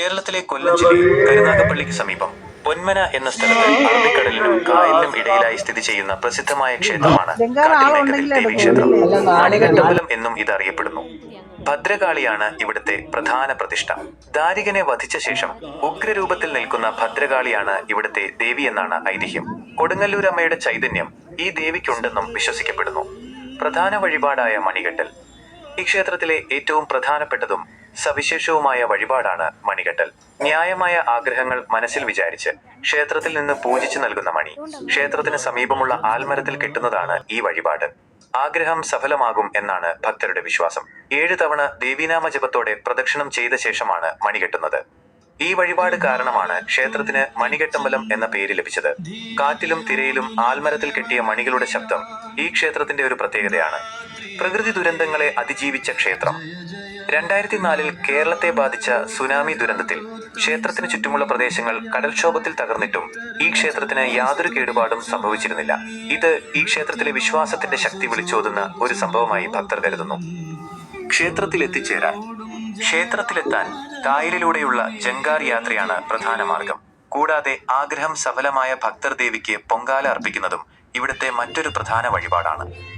കേരളത്തിലെ കൊല്ലം ജില്ലയിൽ കരുനാഗപ്പള്ളിക്ക് സമീപം പൊന്മന എന്ന സ്ഥലത്ത് അറബിക്കടലിനും കായലിനും ഇടയിലായി സ്ഥിതി ചെയ്യുന്ന പ്രസിദ്ധമായ ക്ഷേത്രമാണ് എടുക്കുള്ളൂ. മണികണ്ഠമലം എന്നും ഇത് അറിയപ്പെടുന്നു ഭദ്രകാളിയാണ് ഇവിടുത്തെ പ്രധാന പ്രതിഷ്ഠ. ദാരികനെ വധിച്ച ശേഷം ഉഗ്രരൂപത്തിൽ നിൽക്കുന്ന ഭദ്രകാളിയാണ് ഇവിടുത്തെ ദേവി എന്നാണ് ഐതിഹ്യം. കൊടുങ്ങല്ലൂർ അമ്മയുടെ ചൈതന്യം ഈ ദേവിക്കുണ്ടെന്നും വിശ്വസിക്കപ്പെടുന്നു. പ്രധാന വഴിപാടായ മണികെട്ടൽ ഈ ക്ഷേത്രത്തിലെ ഏറ്റവും പ്രധാനപ്പെട്ടതും സവിശേഷവുമായ വഴിപാടാണ് മണികെട്ടൽ. ന്യായമായ ആഗ്രഹങ്ങൾ മനസ്സിൽ വിചാരിച്ച് ക്ഷേത്രത്തിൽ നിന്ന് പൂജിച്ചു നൽകുന്ന മണി. ക്ഷേത്രത്തിന് സമീപമുള്ള ആൽമരത്തിൽ കെട്ടുന്നതാണ് ഈ വഴിപാട്. ആഗ്രഹം സഫലമാകും എന്നാണ് ഭക്തരുടെ വിശ്വാസം. ഏഴ് തവണ ദേവീനാമ ജപത്തോടെ പ്രദക്ഷിണം ചെയ്ത ശേഷമാണ് മണി കെട്ടുന്നത്. ഈ വഴിപാട് കാരണമാണ് ക്ഷേത്രത്തിന് മണികെട്ടമ്പലം എന്ന പേര് ലഭിച്ചത്. കാറ്റിലും തിരയിലും ആൽമരത്തിൽ കെട്ടിയ മണികളുടെ ശബ്ദം ഈ ക്ഷേത്രത്തിന്റെ ഒരു പ്രത്യേകതയാണ്. പ്രകൃതി ദുരന്തങ്ങളെ അതിജീവിച്ച ക്ഷേത്രം. രണ്ടായിരത്തി നാലിൽ കേരളത്തെ ബാധിച്ച സുനാമി ദുരന്തത്തിൽ ക്ഷേത്രത്തിന് ചുറ്റുമുള്ള പ്രദേശങ്ങൾ കടൽക്ഷോഭത്തിൽ തകർന്നിട്ടും ഈ ക്ഷേത്രത്തിന് യാതൊരു കേടുപാടും സംഭവിച്ചിരുന്നില്ല. ഇത് ഈ ക്ഷേത്രത്തിലെ വിശ്വാസത്തിന്റെ ശക്തി വിളിച്ചോതുന്ന ഒരു സംഭവമായി ഭക്തർ കരുതുന്നു. ക്ഷേത്രത്തിൽ എത്തിച്ചേരാൻ ക്ഷേത്രത്തിലെത്താൻ കായലിലൂടെയുള്ള ജങ്കാർ യാത്രയാണ് പ്രധാന മാർഗം. കൂടാതെ ആഗ്രഹം സഫലമായ ഭക്തർ ദേവിക്ക് പൊങ്കാല അർപ്പിക്കുന്നതും ഇവിടുത്തെ മറ്റൊരു പ്രധാന വഴിപാടാണ്.